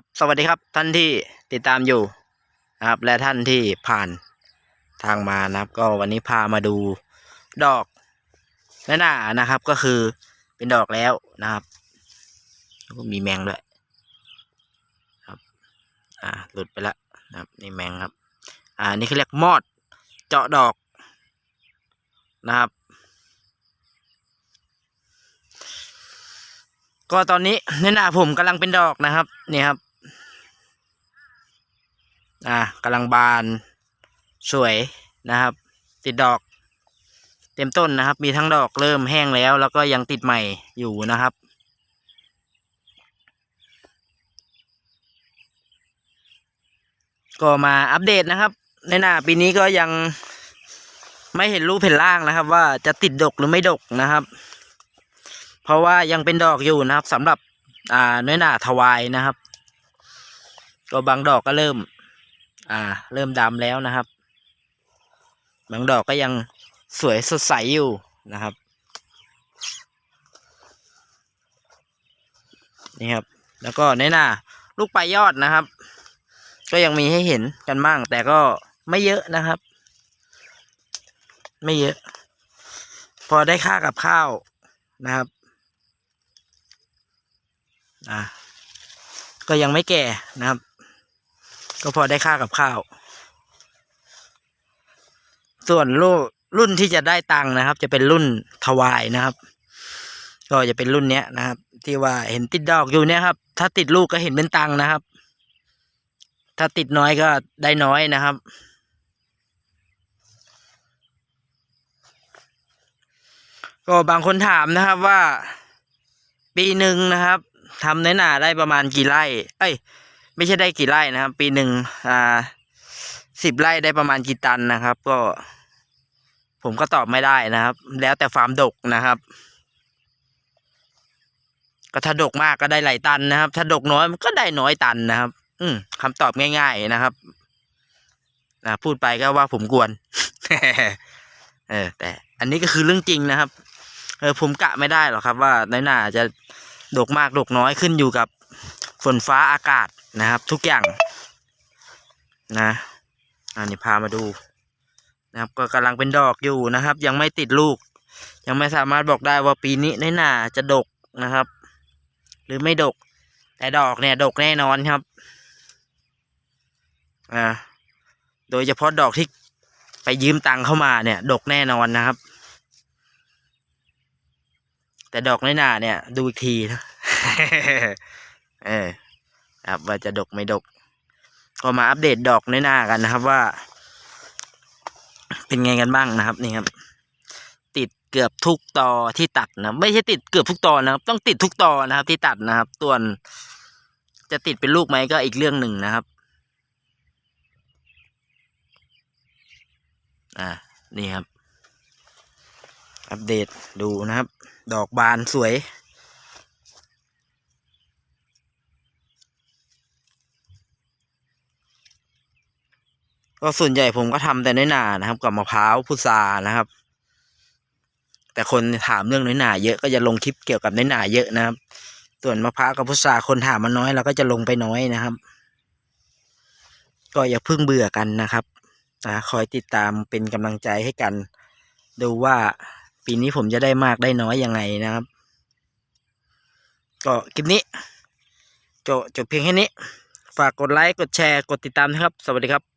ครับสวัสดีครับท่านที่ติดตามอยู่นะครับ และท่านที่ผ่านทางมานะครับ ก็วันนี้พามาดูดอกและหน้านะครับ ก็คือเป็นดอกแล้วนะครับแล้วก็มีแมงด้วยครับอ่าหลุดไปแล้วนะครับนี่แมงครับ อ่านี่เขาเรียกมอดเจาะดอกนะครับ ก็ตอนนี้ในหน้าผมกำลังเป็นดอกนะครับนี่ครับ อ่ากำลังบานสวยนะครับ ติดดอกเต็มต้นนะครับ มีทั้งดอกเริ่มแห้งแล้ว แล้วก็ยังติดใหม่อยู่นะครับ ก็มาอัปเดตนะครับ ในหน้าปีนี้ก็ยังไม่เห็นรูปเห็นร่างนะครับ ว่าจะติดดกหรือไม่ดกนะครับ เพราะว่ายังเป็นดอกอยู่นะครับสำหรับอ่าน้อยหนาทวายนะครับ ก็บางดอกก็เริ่ม อ่า เริ่มดำแล้วนะครับ บางดอกก็ยังสวยสดใสอยู่นะครับ นี่ครับ แล้วก็ในหน้าลูกปลายยอดนะครับ ก็ยังมีให้เห็นกันบ้าง แต่ก็ไม่เยอะนะครับ ไม่เยอะ พอได้ค่ากับข้าวนะครับ อ่าก็ยังไม่แก่นะครับ ก็พอได้ค่ากับข้าว ส่วนรุ่นรุ่นที่จะได้ตังค์นะครับ จะเป็นรุ่นทวายนะครับ ก็จะเป็นรุ่นเนี้ยนะครับ ที่ว่าเห็นติดดอกอยู่เนี่ยครับ ถ้าติดลูกก็เห็นเป็นตังค์นะครับ ถ้าติดน้อยก็ได้น้อยนะครับก็บางคนถามนะครับว่า ปีหนึ่งนะครับทำในหนาได้ประมาณกี่ไร่ เอ้ย ไม่ใช่ได้กี่ไร่นะครับ ปีหนึ่งอ่าสิบไร่ได้ประมาณกี่ตันนะครับ ก็ ผมก็ตอบไม่ได้นะครับ แล้วแต่ฟาร์มดกนะครับ ก็ถ้าดกมากก็ได้หลายตันนะครับ ถ้าดกน้อยมันก็ได้น้อยตันนะครับ อืมคำตอบง่าย ๆนะครับนะพูดไปก็ว่าผมกวน เออ แต่ อันนี้ก็คือเรื่องจริงนะครับ เออผมกะไม่ได้หรอกครับ ว่าในหนาจะดกมากดกน้อยขึ้นอยู่กับฝนฟ้าอากาศ นะครับ ทุกอย่างนะอันนี้พามาดูนะครับ ก็กำลังเป็นดอกอยู่นะครับ ยังไม่ติดลูก ยังไม่สามารถบอกได้ว่าปีนี้ในหนาจะดกนะครับ หรือไม่ดก แต่ดอกเนี่ยดกแน่นอนครับอ่าโดยเฉพาะดอกที่ไปยืมตังค์เข้ามาเนี่ย ดกแน่นอนนะครับ แต่ดอกในหนาเนี่ย ดูอีกทีนะเออ ครับว่าจะดกไม่ดก ก็มาอัปเดตดอกในหน้ากันนะครับว่า เป็นไงกันบ้างนะครับนี่ครับ ติดเกือบทุกตอที่ตัดนะไม่ใช่ติดเกือบทุกตอนะครับ ต้องติดทุกตอนะครับ ที่ตัดนะครับส่วนจะติดเป็นลูกไหมก็อีกเรื่องหนึ่งนะครับ อ่านี่ครับ อัปเดตดูนะครับ ดอกบานสวย ก็ส่วนใหญ่ผมก็ทำแต่น้อยหนานะครับ กับมะพร้าวพุทรานะครับ แต่คนถามเรื่องน้อยหนาเยอะก็จะลงคลิปเกี่ยวกับน้อยหนาเยอะนะครับ ส่วนมะพร้าวกับพุทราคนถามมาน้อยเราก็จะลงไปน้อยนะครับ ก็อย่าเพิ่งเบื่อกันนะครับนะคอยติดตามเป็นกำลังใจให้กัน ดูว่าปีนี้ผมจะได้มากได้น้อยยังไงนะครับ ก็คลิปนี้จบจบเพียงแค่นี้ ฝากกดไลค์กดแชร์กดติดตามนะครับ สวัสดีครับ